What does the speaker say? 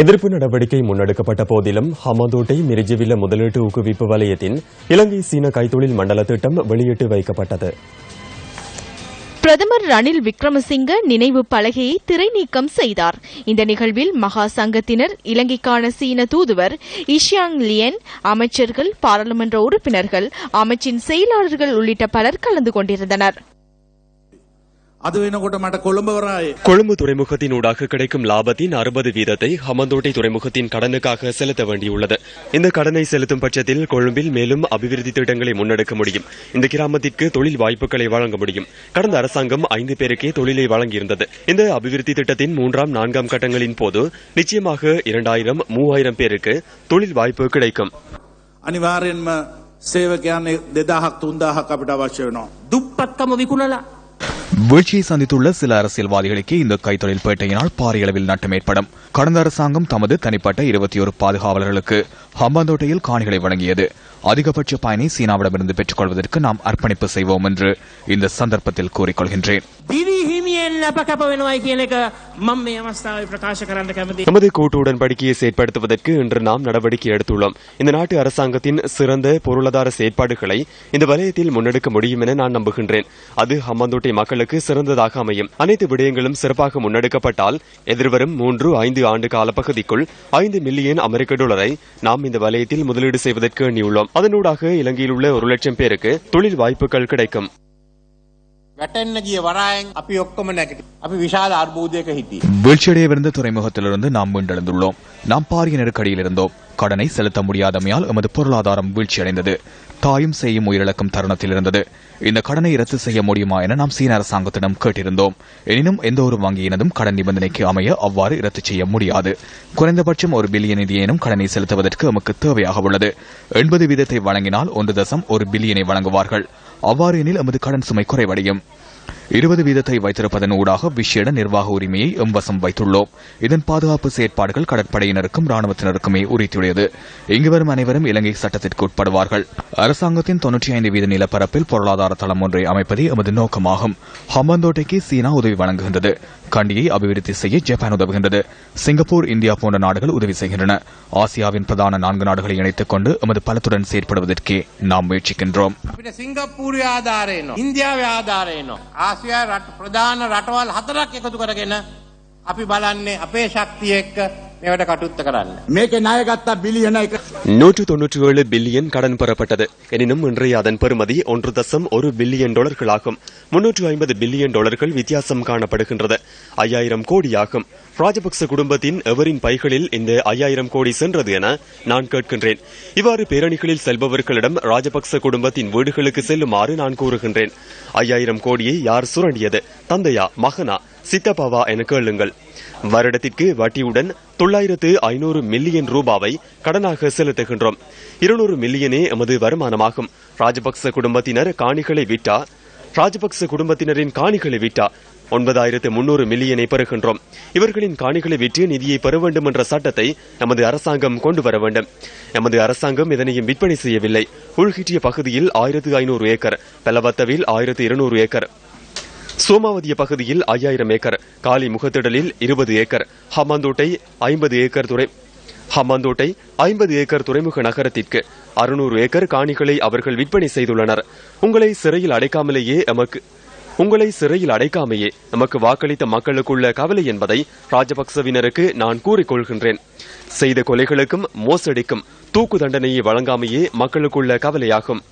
எதிர்ப்பு நடவடிக்கை முன்னெடுக்கப்பட்ட போதிலும் ஹமாதோட்டை மிரிஜிவில முதலீட்டு ஊக்குவிப்பு வலயத்தின் இலங்கை சீன கைத்தொழில் மண்டல திட்டம் வெளியிட்டு வைக்கப்பட்டது. பிரதமர் ரணில் விக்ரமசிங்க நினைவு பலகையை திரை நீக்கம் செய்தார். இந்த நிகழ்வில் மகா சங்கத்தினர் இலங்கைக்கான சீன தூதுவர் இஷியாங் லியன் அமைச்சர்கள் பாராளுமன்ற உறுப்பினர்கள் அமைச்சின் செயலாளர்கள் உள்ளிட்ட பலர் கலந்து கொண்டிருந்தனர். අද වෙනකොට මට කොළඹවරයි கொழும்பு துறைமுகத்தின் ஊடாக கிடைக்கும் லாபத்தின் அறுபது வீதத்தை ஹமந்தோட்டை துறைமுகத்தின் கடனுக்காக செலுத்த வேண்டியுள்ளது இந்த கடனை செலுத்தும் பட்சத்தில் கொழும்பில் மேலும் அபிவிருத்தி திட்டங்களை முன்னெடுக்க முடியும் இந்த கிராமத்திற்கு தொழில் வாய்ப்புகளை வழங்க முடியும் கடந்த அரசாங்கம் ஐந்து பேருக்கே தொழிலை வழங்கியிருந்தது இந்த அபிவிருத்தி திட்டத்தின் மூன்றாம் நான்காம் கட்டங்களின் போது நிச்சயமாக இரண்டாயிரம் மூவாயிரம் பேருக்கு தொழில் வாய்ப்பு கிடைக்கும் අනිවාර්යෙන්ම සේවකයන් දෙදාහක් තුන්දාහක් අපිට අවශ්‍ය වෙනවා. දුප්පත්කම විකුණලා வீழ்ச்சியை சந்தித்துள்ள சில அரசியல்வாதிகளுக்கு இந்த கைத்தொழில் பேட்டையினால் பாரிய அளவில் நட்டம் ஏற்படும். கடந்த அரசாங்கம் தமது தனிப்பட்ட இருபத்தி ஒரு பாதுகாவலர்களுக்கு ஹம்பாந்தோட்டையில் காணிகளை வழங்கியது. அதிகபட்ச பயனை சீனாவிடமிருந்து பெற்றுக் கொள்வதற்கு நாம் அர்ப்பணிப்பு செய்வோம் என்று இந்த சந்தர்ப்பத்தில் கூறிக்கொள்கின்றேன். දිවි හිමියෙන් අප කැප වෙනවයි කියන එක මම මේ අවස්ථාවේ ප්‍රකාශ කරන්න කැමති. நமது கூட்டு உடன்படிக்கையை செயற்படுத்துவதற்கு இன்று நாம் நடவடிக்கை எடுத்துள்ளோம் இந்த நாட்டு அரசாங்கத்தின் சிறந்த பொருளாதார செயற்பாடுகளை இந்த வலயத்தில் முன்னெடுக்க முடியும் என நான் நம்புகின்றேன் அது ஹம்பாந்தோட்டை மக்களுக்கு சிறந்ததாக அமையும் அனைத்து விடயங்களும் சிறப்பாக முன்னெடுக்கப்பட்டால் எதிர்வரும் மூன்று ஐந்து ஆண்டு கால பகுதிக்குள் ஐந்து மில்லியன் அமெரிக்க டாலரை நாம் இந்த வலயத்தில் முதலீடு செய்வதற்கு எண்ணியுள்ளோம் அதனூடாக இலங்கையில் உள்ள ஒரு லட்சம் பேருக்கு தொழில் வாய்ப்புகள் கிடைக்கும் වැටෙන්න ගිය වරායෙන් අපි ඔක්කොම නැගිට. අපි විශාල අර්බූදයක හිටියේ. வீழ்ச்சியடையவிருந்த துறைமுகத்திலிருந்து நாம் மீண்டெழுந்துள்ளோம் நாம் பாரிய நெருக்கடியில் இருந்தோம் கடனை செலுத்த முடியாதமையால் எமது பொருளாதாரம் வீழ்ச்சியடைந்தது. தாயும் செய்யும் உயிரிழக்கும் தருணத்தில் இருந்தது. இந்த கடனை ரத்து செய்ய முடியுமா என நாம் சீன அரசாங்கத்திடம் கேட்டிருந்தோம். எனினும் எந்த ஒரு வங்கியினதும் கடன் நிபந்தனைக்கு அமைய அவ்வாறு ரத்து செய்ய முடியாது. குறைந்தபட்சம் ஒரு பில்லியன் நிதியேனும் கடனை செலுத்துவதற்கு எமக்கு தேவையாக உள்ளது. எண்பது வீதத்தை வழங்கினால் ஒன்று தசம் ஒரு பில்லியனை வழங்குவார்கள். அவ்வாறு எனில் எமது கடன் சுமை குறைவடையும். இருபது வீதத்தை வைத்திருப்பதன் ஊடாக விஷேட நிர்வாக உரிமையை எம்வசம் வைத்துள்ளோம். இதன் பாதுகாப்பு செயற்பாடுகள் கடற்படையினருக்கும் ராணுவத்தினருக்குமே உரித்துடையது. இங்கு வரும் அனைவரும் இலங்கை சட்டத்திற்கு உட்படுவார்கள். அரசாங்கத்தின் தொன்னூற்றி ஐந்து வீத நிலப்பரப்பில் பொருளாதார தளம் ஒன்றை அமைப்பதே எமது நோக்கமாகும். ஹம்பந்தோட்டைக்கு சீனா உதவி வழங்குகின்றது. கண்டியை அபிவிருத்தி செய்ய ஜப்பான் உதவுகின்றது சிங்கப்பூர் இந்தியா போன்ற நாடுகள் உதவி செய்கின்றன ஆசியாவின் பிரதான நான்கு நாடுகளை இணைத்துக் கொண்டு எமது பலத்துடன் செயற்படுவதற்கே நாம் முயற்சிக்கின்றோம் අපිට සිංගප්පූරුවේ ආධාරයනවා. ඉන්දියාවේ ආධාරයනවා. ආසියා රට ප්‍රධාන රටවල් හතරක් එකතු කරගෙන අපි බලන්නේ අපේ ශක්තිය එක්ක මේවට කටුත්ත කරන්න. මේක ණයගත්තා බිලියන එක நூற்று தொன்னூற்றி ஏழு பில்லியன் கடன் பெறப்பட்டது எனினும் இன்றைய அதன் பெறுமதி ஒன்று தசம் ஒரு பில்லியன் டாலர்களாகும் முன்னூற்று ஐம்பது பில்லியன் டாலர்கள் வித்தியாசம் காணப்படுகின்றது ஐயாயிரம் கோடியாகும் ராஜபக்ச குடும்பத்தின் எவரின் பைகளில் இந்த ஐயாயிரம் கோடி சென்றது என நான் கேட்கின்றேன் இவ்வாறு பேரணிகளில் செல்பவர்களிடம் ராஜபக்ச குடும்பத்தின் வீடுகளுக்கு செல்லுமாறு நான் கூறுகின்றேன் ஐயாயிரம் கோடியை யார் சுரண்டியது தந்தையா மகனா சித்தப்பாவா என கேளுங்கள். வருடத்திற்கு வட்டியுடன் தொள்ளாயிரத்து ஐநூறு மில்லியன் ரூபாவை கடனாக செலுத்துகின்றோம். இருநூறு மில்லியனே எமது வருமானமாகும். ராஜபக்ச குடும்பத்தினர் காணிகளை விட்டா ராஜபக்ச குடும்பத்தினரின் காணிகளை விட்டா ஒன்பதாயிரத்து முன்னூறு மில்லியனை பெறுகின்றோம். இவர்களின் காணிகளை விற்று நிதியை பெற வேண்டும் என்ற சட்டத்தை நமது அரசாங்கம் கொண்டு வர வேண்டும். எமது அரசாங்கம் இதனையும் விற்பனை செய்யவில்லை. உள்கிட்டிய பகுதியில் ஆயிரத்து ஐநூறு ஏக்கர் பெலவத்தவில் ஆயிரத்து இருநூறு ஏக்கர். சோமாவதிய பகுதியில் ஐயாயிரம் ஏக்கர் காலி முகத்திடலில் இருபது ஏக்கர் ஹம்மாந்தோட்டை ஐம்பது ஏக்கர் துறை ஹம்மாந்தோட்டை ஐம்பது ஏக்கர் துறைமுக நகரத்திற்கு அறுநூறு ஏக்கர் காணிகளை அவர்கள் விற்பனை செய்துள்ளனர். உங்களை சிறையில் அடைக்காமலேயே எமக்கு உங்களை சிறையில் அடைக்காமையே நமக்கு வாக்களித்த மக்களுக்குள்ள கவலை என்பதை ராஜபக்சவினருக்கு நான் கூறிக்கொள்கின்றேன் செய்த கொலைகளுக்கும் மோசடிக்கும் தூக்கு தண்டனையை வழங்காமையே மக்களுக்குள்ள கவலையாகும்.